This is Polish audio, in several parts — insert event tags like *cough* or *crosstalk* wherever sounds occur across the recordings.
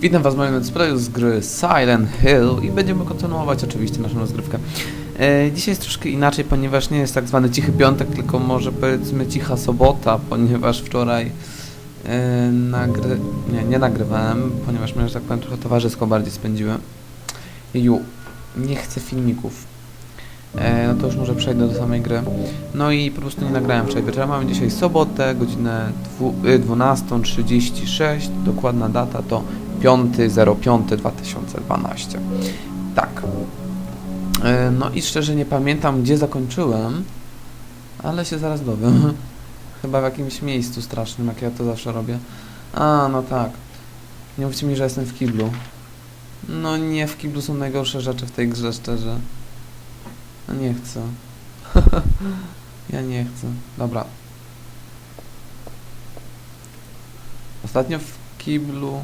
Witam Was w moim let's playu z gry Silent Hill i będziemy kontynuować oczywiście naszą rozgrywkę. E, dzisiaj jest troszkę inaczej, ponieważ nie jest tak zwany cichy piątek, tylko może powiedzmy cicha sobota, ponieważ wczoraj e, nagry... nie, nie nagrywałem, ponieważ mnie, że tak powiem, trochę towarzysko bardziej spędziłem. Ju, nie chcę filmików. E, no to już może przejdę do samej gry. No i po prostu nie nagrałem wczoraj wieczorem. Mamy dzisiaj sobotę, godzinę dwu- y, 12.36. Dokładna data to 5.05.2012. Tak. E, No i szczerze nie pamiętam, gdzie zakończyłem, ale się zaraz dowiem. *laughs* Chyba w jakimś miejscu strasznym, jak ja to zawsze robię. A, no tak. Nie mówcie mi, że jestem w kiblu. No nie, w kiblu są najgorsze rzeczy w tej grze, szczerze. No nie chcę. *laughs* ja nie chcę. Dobra. Ostatnio w kiblu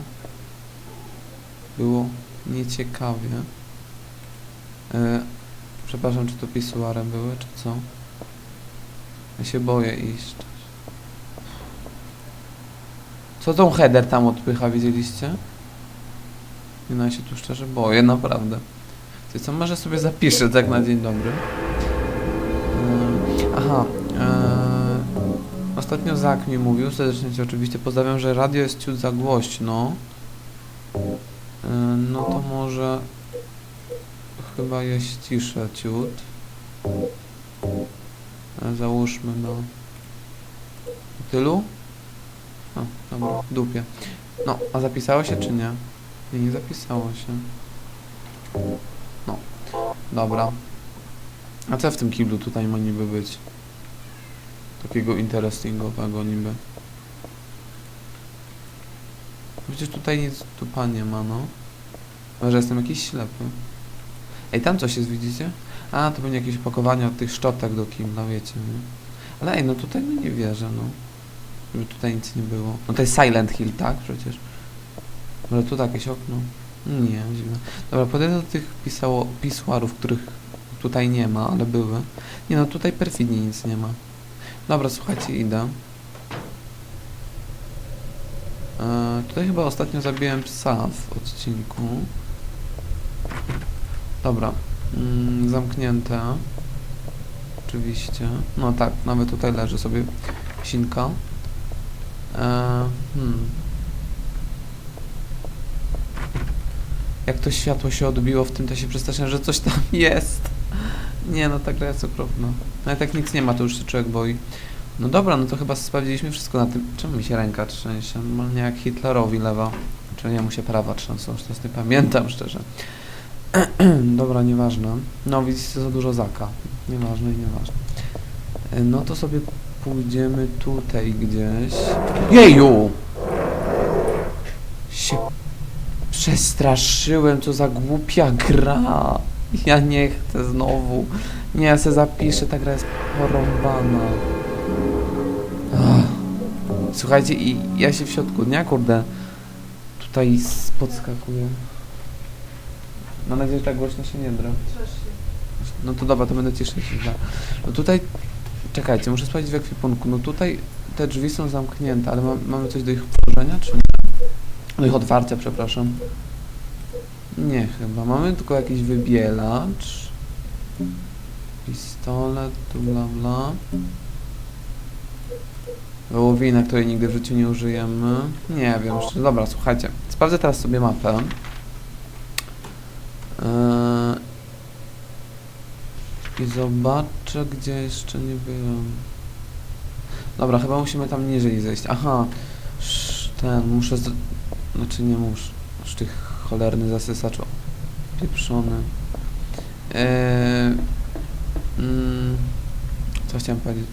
było nieciekawie. E, przepraszam, czy to pisuarem były, czy co? Ja się boję iść. Co tą header tam odpycha, widzieliście? Nie no, ja się tu szczerze boję, naprawdę. Ty co, może sobie zapiszę tak na dzień dobry. Yy, aha. Yy, ostatnio Zak mi mówił, serdecznie Cię oczywiście pozdrawiam, że radio jest ciut za głośno. Yy, no to może chyba je ściszę ciut. Yy, załóżmy do tylu. O, dobra, dupie. No, a zapisało się czy nie? Nie, nie zapisało się. No, dobra. A co w tym kiblu tutaj ma niby być? Takiego interestingowego niby. Przecież tutaj nic tu nie ma, no. Może jestem jakiś ślepy. Ej, tam coś jest, widzicie? A, to będzie jakieś opakowanie od tych szczotek do kibla, wiecie, nie? Ale ej, no tutaj no nie wierzę, no. Żeby tutaj nic nie było. No to jest Silent Hill, tak? Przecież. Może tu jakieś okno? Nie, dziwne. Dobra, podejdę do tych pisało, pisarów, których tutaj nie ma, ale były. Nie no, tutaj perfidnie nic nie ma. Dobra, słuchajcie, idę. Tutaj chyba ostatnio zabiłem psa w odcinku. Dobra. Mm, zamknięte. Oczywiście. No tak, nawet tutaj leży sobie psinka. E, hmm. Jak to światło się odbiło w tym, to się przestraszyłem, że coś tam *laughs* jest. Nie no, ta gra jest okropna. Nawet jak nic nie ma, to już się człowiek boi. No dobra, no to chyba sprawdziliśmy wszystko na tym. Czemu mi się ręka trzęsie? Normalnie jak Hitlerowi lewa. Czy nie mu się prawa trzęsą, już teraz nie pamiętam szczerze. *clears throat* dobra, nieważne. No widzicie za dużo zaka. Nieważne i nieważne. E, No to sobie pójdziemy tutaj gdzieś. Jeju! Się Przestraszyłem, co za głupia gra. Ja nie chcę znowu. Nie, ja se zapiszę, ta gra jest porąbana. Słuchajcie, i ja się w środku dnia, kurde, tutaj podskakuję. Mam nadzieję, że tak głośno się nie dra. No to dobra, to będę ciszej się. No tutaj, czekajcie, muszę sprawdzić w ekwipunku. No tutaj te drzwi są zamknięte, ale ma, mamy coś do ich otworzenia, czy nie? Do ich otwarcia, przepraszam. Nie chyba. Mamy tylko jakiś wybielacz. Pistolet, tu bla bla. Wołowina, której nigdy w życiu nie użyjemy. Nie wiem, jeszcze. Dobra, słuchajcie. Sprawdzę teraz sobie mapę. Eee, I zobaczę, gdzie jeszcze nie byłem. Dobra, chyba musimy tam niżej zejść. Aha. Ten, muszę... Z... Znaczy nie muszę. Aż tych cholerny zasysacz. Pieprzony. Eee, mm, co chciałem powiedzieć?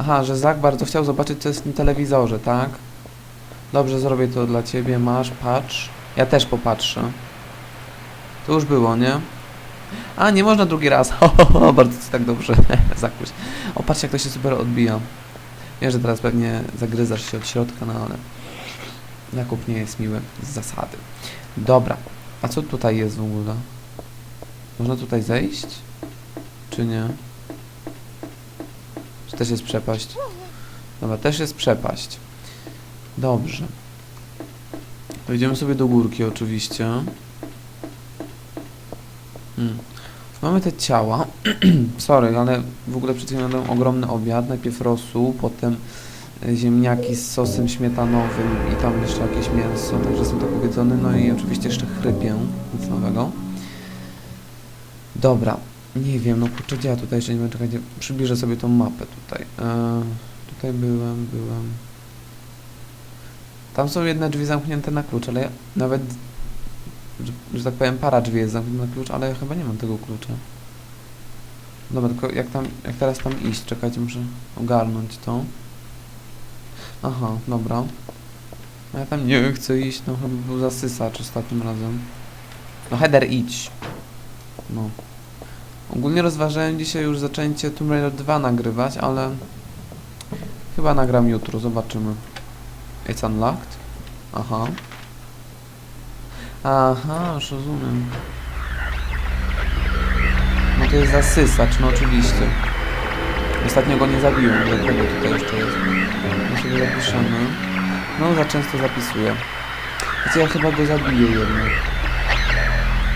Aha, że Zak bardzo chciał zobaczyć, co jest tym telewizorze, tak? Dobrze, zrobię to dla ciebie. Masz, patrz. Ja też popatrzę. To już było, nie? A, nie można drugi raz. *laughs* Ho, ho, ho, bardzo ci tak dobrze. *laughs* Zakuś. O, patrz jak to się super odbija. Wiem, że teraz pewnie zagryzasz się od środka, no ale... Jakub nie jest miły z zasady. Dobra, a co tutaj jest w ogóle? Można tutaj zejść? Czy nie? Też jest przepaść? Dobra, też jest przepaść. Dobrze. Wejdziemy sobie do górki oczywiście. Hmm. Mamy te ciała. *clears throat* Sorry, ale w ogóle przed ogromny obiad. Najpierw rosół, potem e, ziemniaki z sosem śmietanowym i tam jeszcze jakieś mięso, także jestem tak uwiedzony. No i oczywiście jeszcze chrypię, nic nowego. Dobra, nie wiem, no kurczę, ja tutaj jeszcze nie wiem, czekajcie, przybliżę sobie tą mapę tutaj. E, tutaj byłem, byłem. Tam są jedne drzwi zamknięte na klucz, ale ja nawet, że, że tak powiem, para drzwi jest zamknięta na klucz, ale ja chyba nie mam tego klucza. Dobra, tylko jak tam, jak teraz tam iść? Czekajcie, muszę ogarnąć to. Aha, dobra. Ja tam nie chcę iść, no chyba był zasysacz ostatnim razem. No header idź. No. Ogólnie rozważałem dzisiaj już zaczęcie Tomb Raider 2 nagrywać, ale chyba nagram jutro, zobaczymy. It's unlocked? Aha. Aha, już rozumiem. No to jest zasysacz, no oczywiście. Ostatnio go nie zabiłem, dlatego tutaj jeszcze jest. My sobie zapiszemy. No, za często zapisuję. Wiecie, ja chyba go zabiję jednak.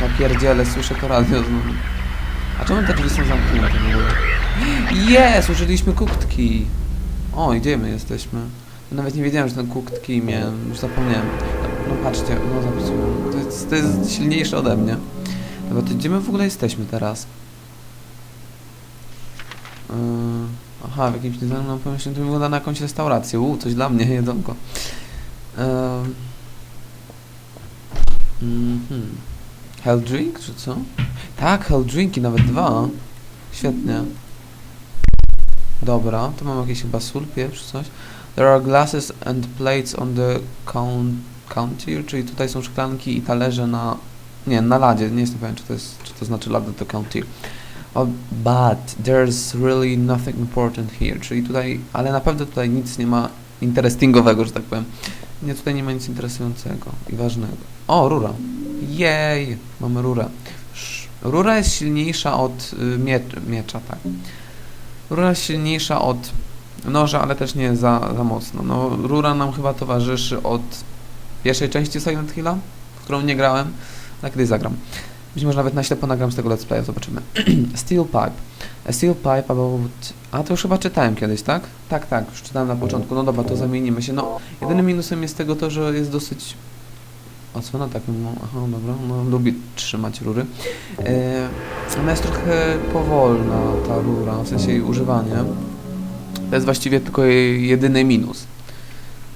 Ja pierdzielę, słyszę to radio znowu. Czemu te drzwi są zamknięte? Jest! Użyliśmy kuktki! O, gdzie my jesteśmy? Nawet nie wiedziałem, że ten kuktki miałem, już zapomniałem. No patrzcie, no zapisuję. To jest, to jest silniejsze ode mnie. Dobra, to gdzie my w ogóle jesteśmy teraz? Yy, aha, w jakimś nieznanym nam pomieszczeniu. To wygląda na jakąś restaurację. Uuu, coś dla mnie, *laughs* jedzonko. Yy, mhm. Hell drink, czy co? Tak, hell drinki, nawet dwa. Świetnie. Dobra, tu mam jakieś chyba sól, pieprz, coś. There are glasses and plates on the count counter, czyli tutaj są szklanki i talerze na... Nie, na ladzie, nie jestem pewien, czy to, jest, czy to znaczy lada to counter. Oh, but there's really nothing important here, czyli tutaj, ale naprawdę tutaj nic nie ma interestingowego, że tak powiem. Nie, tutaj nie ma nic interesującego i ważnego. O, rura. Jej, mamy rurę. Rura jest silniejsza od y, mie miecza, tak. Rura jest silniejsza od noża, ale też nie za, za mocno. No, rura nam chyba towarzyszy od pierwszej części Silent Hilla, w którą nie grałem, ale kiedyś zagram. Być może nawet na ślepo nagram z tego let's playa, zobaczymy. *clears throat* steel pipe. A steel pipe about... A, to już chyba czytałem kiedyś, tak? Tak, tak, już czytałem na początku. No dobra, to zamienimy się. No, jedynym minusem jest tego to, że jest dosyć... O co na takim? No, aha, dobra, no lubi trzymać rury. E, ona jest trochę powolna, ta rura, w sensie jej używanie. To jest właściwie tylko jej jedyny minus.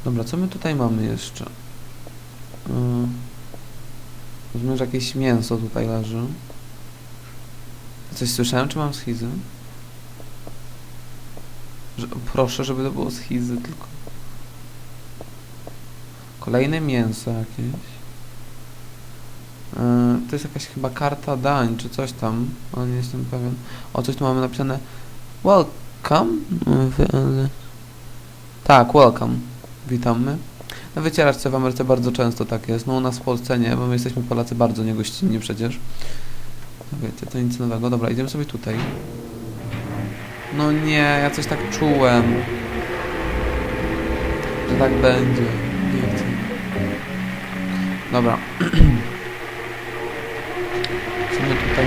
Dobra, co my tutaj mamy jeszcze? Yy, Rozumiem, że jakieś mięso tutaj leży. Coś słyszałem, czy mam schizy? Że, proszę, żeby to było schizy tylko. Kolejne mięso jakieś. Yy, to jest jakaś chyba karta dań, czy coś tam, ale nie jestem pewien. O, coś tu mamy napisane. Welcome. Tak, welcome. Witamy. Na wycieraczce w Ameryce bardzo często tak jest. No u nas w Polsce nie, bo my jesteśmy Polacy bardzo niegościnni przecież. No wiecie, to nic nowego. Dobra, idziemy sobie tutaj. No nie, ja coś tak czułem. Że tak będzie. Nie chcę. Dobra. *clears throat* Co my tutaj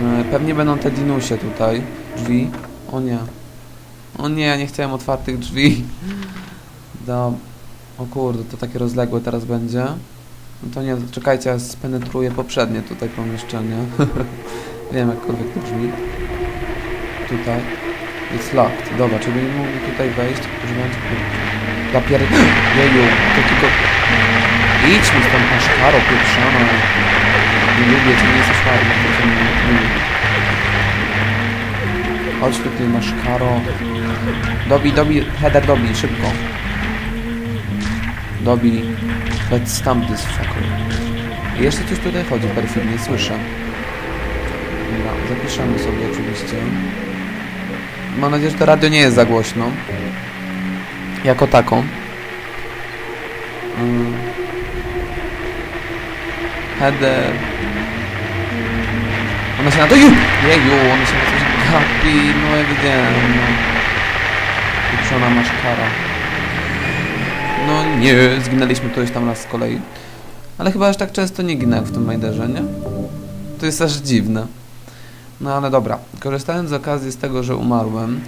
mamy? E, Pewnie będą te dinusie tutaj. Drzwi. O nie. O nie, nie chciałem otwartych drzwi. Do... O kurde, to takie rozległe teraz będzie. No to nie, czekajcie, ja spenetruję poprzednie tutaj pomieszczenie. *laughs* Wiem, jakkolwiek to brzmi. Tutaj. It's locked. Dobra, czyli będziemy mogli tutaj wejść, używając... Ja pier... *gasps* Jeju, to tylko... Idź mi stąd na szkaro, pieprzona. Nie lubię cię, nie jesteś ładny, to. Chodź tutaj na szkaro. Dobij, dobij, header dobij, szybko. Dobij. Let's stamp this fucker. I jeszcze coś tutaj chodzi perfidnie, słyszę. Dobra, zapiszemy sobie oczywiście. Mam nadzieję, że to radio nie jest za głośno. Jako taką. Mm. Header. Ona się na to... Ju! Ona się na coś gapi, no ja widziałem, no. Pieprzona masz kara. No nie, zginęliśmy któryś tam raz z kolei. Ale chyba aż tak często nie ginę jak w tym Majderze, nie? To jest aż dziwne. No ale dobra, korzystając z okazji z tego, że umarłem,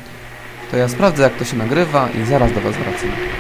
to ja sprawdzę jak to się nagrywa i zaraz do Was wracam.